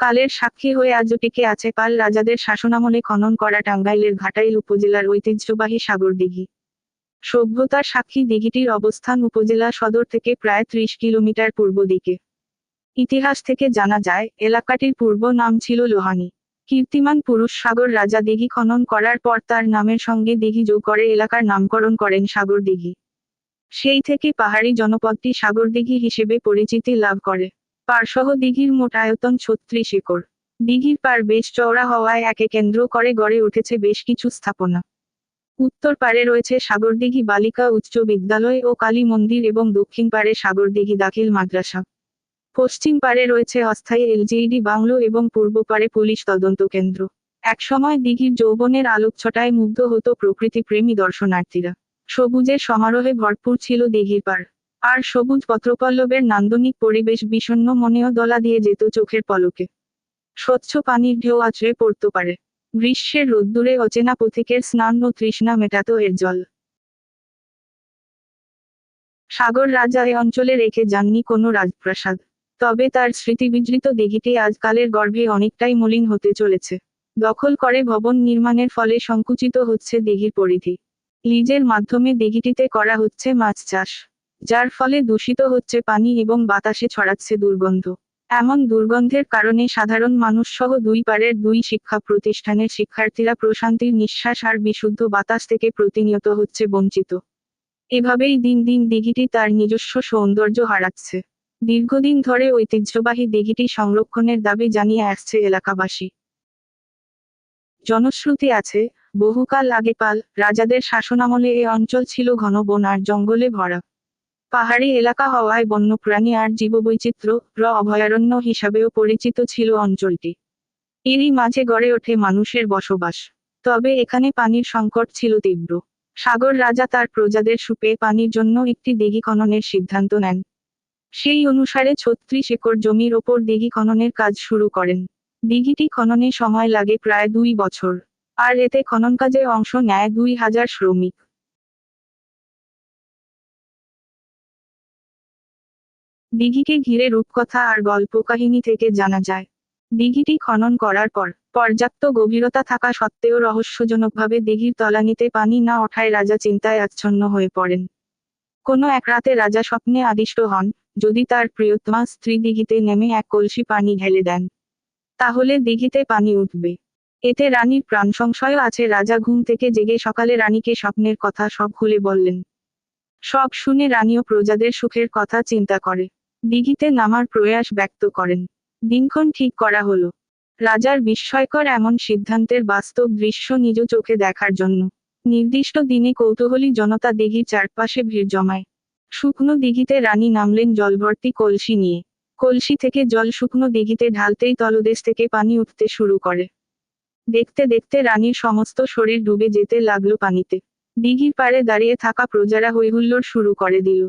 কালের সাক্ষী হয়ে আজও টিকে আছে পাল রাজাদের শাসনামলে খনন করা টাঙ্গাইলের ঘাটাইল উপজেলার ঐতিহ্যবাহী সাগরদিঘি সভ্যতার সাক্ষী দিঘিটির অবস্থান উপজেলা সদর থেকে প্রায় ত্রিশ কিলোমিটার পূর্ব দিকে। ইতিহাস থেকে জানা যায়, এলাকাটির পূর্ব নাম ছিল লোহানি। কীর্তিমান পুরুষ সাগর রাজা দিঘি খনন করার পর তার নামের সঙ্গে দিঘি যোগ করে এলাকার নামকরণ করেন সাগর দিঘি। সেই থেকে পাহাড়ি জনপদটি সাগর দিঘি হিসেবে পরিচিতি লাভ করে। পারসহ দিঘির মোট আয়তন ছত্রিশ একর। দিঘির পার বেশ চওড়া হওয়ায় একে কেন্দ্র করে গড়ে উঠেছে বেশ কিছু স্থাপনা। উত্তর পারে রয়েছে সাগরদিঘি বালিকা উচ্চ বিদ্যালয় ও কালী মন্দির এবং দক্ষিণ পারে সাগরদিঘি দাখিল মাদ্রাসা। পশ্চিম পারে রয়েছে অস্থায়ী এলজিইডি বাংলো এবং পূর্ব পারে পুলিশ তদন্ত কেন্দ্র। একসময় দিঘির যৌবনের আলোকছটায় মুগ্ধ হতো প্রকৃতিপ্রেমী দর্শনার্থীরা। সবুজের সমারোহে ভরপুর ছিল দিঘির পার। আর সবুজ পত্রপল্লবের নান্দনিক পরিবেশ বিষণ্ণ মনেও দলা দিয়ে যেত চোখের পলকে। স্বচ্ছ পানির ঢেউ আছড়ে পড়তে পারে। গ্রীষ্মের রোদ্দুরে অচেনা পথিকের স্নান ও তৃষ্ণা মেটাত এর জল। সাগর রাজা এ অঞ্চলে রেখে যাননি কোনো রাজপ্রাসাদ। তবে তার স্মৃতিবিজৃত দিঘিটি আজকালের গর্ভে অনেকটাই মলিন হতে চলেছে। দখল করে ভবন নির্মাণের ফলে সংকুচিত হচ্ছে দিঘির পরিধি। লিজের মাধ্যমে দিঘিটিতে করা হচ্ছে মাছ চাষ। যার ফলে দূষিত হচ্ছে পানি এবং বাতাসে ছড়াচ্ছে দুর্গন্ধ। এমন দুর্গন্ধের কারণে সাধারণ মানুষ সহ দুই পারের দুই শিক্ষা প্রতিষ্ঠানের শিক্ষার্থীরা প্রশান্তির নিঃশ্বাস আর বিশুদ্ধ বাতাস থেকে প্রতিনিয়ত হচ্ছে বঞ্চিত। এভাবেই দিন দিন দিঘিটি তার নিজস্ব সৌন্দর্য হারাচ্ছে। দীর্ঘদিন ধরে ঐতিহ্যবাহী দিঘিটি সংরক্ষণের দাবি জানিয়ে আসছে এলাকাবাসী। জনশ্রুতি আছে, বহুকাল আগে পাল রাজাদের শাসনামলে এ অঞ্চল ছিল ঘন বন আর জঙ্গলে ভরা। পাহাড়ি এলাকা হওয়ায় বন্যপ্রাণী আর জীববৈচিত্র্য র অভয়ারণ্য হিসাবেও পরিচিত ছিল অঞ্চলটি। এরই মাঝে গড়ে ওঠে মানুষের বসবাস। তবে এখানে পানির সংকট ছিল তীব্র। সাগর রাজা তার প্রজাদের সুপে পানির জন্য একটি দিঘি খননের সিদ্ধান্ত নেন। সেই অনুসারে ছত্রিশ একর জমির ওপর দিঘি খননের কাজ শুরু করেন। দিঘিটি খননে সময় লাগে প্রায় দুই বছর। আর এতে খনন কাজে অংশ নেয় দুই হাজার শ্রমিক। দিঘিকে ঘিরে রূপকথা আর গল্পকাহিনী থেকে জানা যায়। দিঘিটি খনন করার পর, পর্যাপ্ত গভীরতা থাকা সত্ত্বেও রহস্যজনকভাবে দিঘির তলানিতে পানি না ওঠায় রাজা চিন্তায় আচ্ছন্ন হয়ে পড়েন। কোনো এক রাতে রাজা স্বপ্নে আদিষ্ট হন, যদি তার প্রিয়তমা স্ত্রী দিঘিতে নেমে এক কলসি পানি ঢেলে দেন, তাহলে দিঘিতে পানি উঠবে। এতে রানীর প্রাণ সংশয় আছে। রাজা ঘুম থেকে জেগে সকালে রানীকে স্বপ্নের কথা সব খুলে বললেন। সব শুনে রানীও প্রজাদের সুখের কথা চিন্তা করে। দিঘিতে নামার প্রয়াস ব্যক্ত করেন। দিনক্ষণ ঠিক করা হলো। রাজার বিস্ময়কর এমন সিদ্ধান্তের বাস্তব দৃশ্য নিজ চোখে দেখার জন্য। নির্দিষ্ট দিনে কৌতূহলী জনতা দিঘির চারপাশে ভিড় জমায়। শুকনো দিঘিতে রানী নামলেন জলভর্তি কলসি নিয়ে। কলসি থেকে জল শুকনো দিঘিতে ঢালতেই তলদেশ থেকে পানি উঠতে শুরু করে। দেখতে দেখতে রানীর সমস্ত শরীর ডুবে যেতে লাগল পানিতে। দিঘির পাড়ে দাঁড়িয়ে থাকা প্রজারা হৈহুল্লোড় শুরু করে দিল।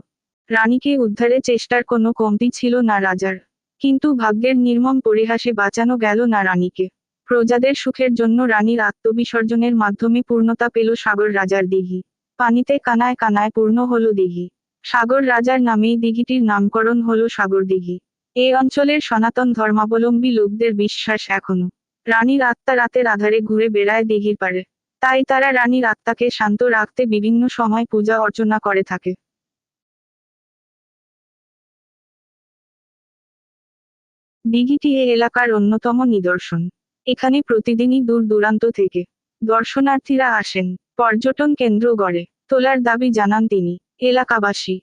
রানীকে উদ্ধারে চেষ্টার কোনো কমতি ছিল না রাজার। কিন্তু ভাগ্যের নির্মম পরিহাসে বাঁচানো গেল না রানীকে। প্রজাদের সুখের জন্য রানীর আত্মবিসর্জনের মাধ্যমে পূর্ণতা পেল সাগর রাজার দিঘি। পানিতে কানায় কানায় পূর্ণ হল দিঘি। সাগর রাজার নামেই দিঘিটির নামকরণ হলো সাগর দিঘি। এই অঞ্চলের সনাতন ধর্মাবলম্বী লোকদের বিশ্বাস এখনও। রানীর আত্মা রাতের আধারে ঘুরে বেড়ায় দিঘির পারে তাই তারা রানীর আত্মাকে শান্ত রাখতে বিভিন্ন সময় পূজা অর্চনা করে থাকে। দিঘিটি এ এলাকার অন্যতম নিদর্শন। এখানে প্রতিদিনই দূর দূরান্ত থেকে দর্শনার্থীরা আসেন, পর্যটন কেন্দ্র গড়ে তোলার দাবি জানান তিনি, এলাকাবাসী।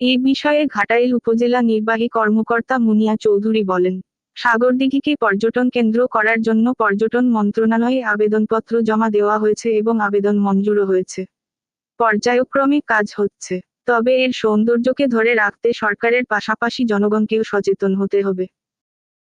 এ বিষয়ে ঘাটাইল উপজেলা নির্বাহী কর্মকর্তা মুনিয়া চৌধুরী বলেন সাগরদিঘিকে পর্যটন কেন্দ্র করার জন্য পর্যটন মন্ত্রণালয়ে আবেদনপত্র জমা দেওয়া হয়েছে এবং আবেদন মঞ্জুরও হয়েছে। পর্যায়ক্রমে কাজ হচ্ছে। তবে এর সৌন্দর্যকে ধরে রাখতে সরকারের পাশাপাশি জনগণকেও সচেতন হতে হবে।